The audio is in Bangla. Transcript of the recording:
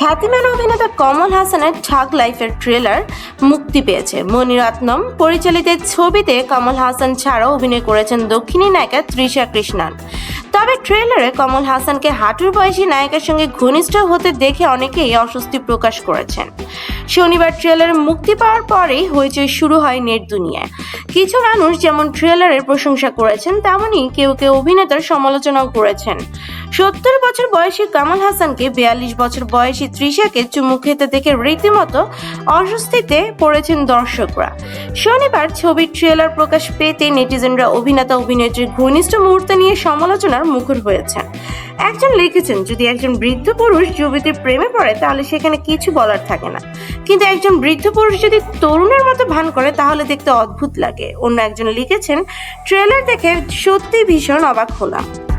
খ্যাতিমান অভিনেতা কমল হাসানের ঠাক লাইফের ট্রেলার মুক্তি পেয়েছে। মণিরত্নম পরিচালিত ছবিতে কমল হাসান ছাড়াও অভিনয় করেছেন দক্ষিণী নায়িকা তৃষা কৃষ্ণান। তবে ট্রেলারে কমল হাসানকে হাঁটুর বয়সী নায়িকার সঙ্গে ঘনিষ্ঠ হতে দেখে অনেকেই অস্বস্তি প্রকাশ করেছেন। শনিবার ট্রেলার মুক্তি পাওয়ার পরেই হইচই শুরু হয় নেট দুনিয়ায়। কিছু মানুষ যেমন ট্রেলারের প্রশংসা করেছেন তেমনই কেউ কেউ অভিনেতার সমালোচনাও করেছেন। সত্তর বছর বয়সী কামাল হাসানকে বিয়াল্লিশ বছর বয়সী তৃষাকে চুমু খেতে দেখে রীতিমতো অস্বস্তিতে পড়েছেন দর্শকরা। শনিবার ছবির ট্রেলার প্রকাশ পেতে নেটিজেনরা অভিনেতা অভিনেত্রীর ঘনিষ্ঠ মুহূর্ত নিয়ে সমালোচনার মুখর হয়েছেন। একজন লিখেছেন, যদি একজন বৃদ্ধ পুরুষ যুবতীর প্রেমে পড়ে, তাহলে সেখানে কিছু বলার থাকে না। কিন্তু একজন বৃদ্ধ পুরুষ যদি তরুণের মতো ভান করে, তাহলে দেখতে অদ্ভুত লাগে। অন্য একজন লিখেছেন, ট্রেলার দেখে সত্যি ভীষণ অবাক হলাম।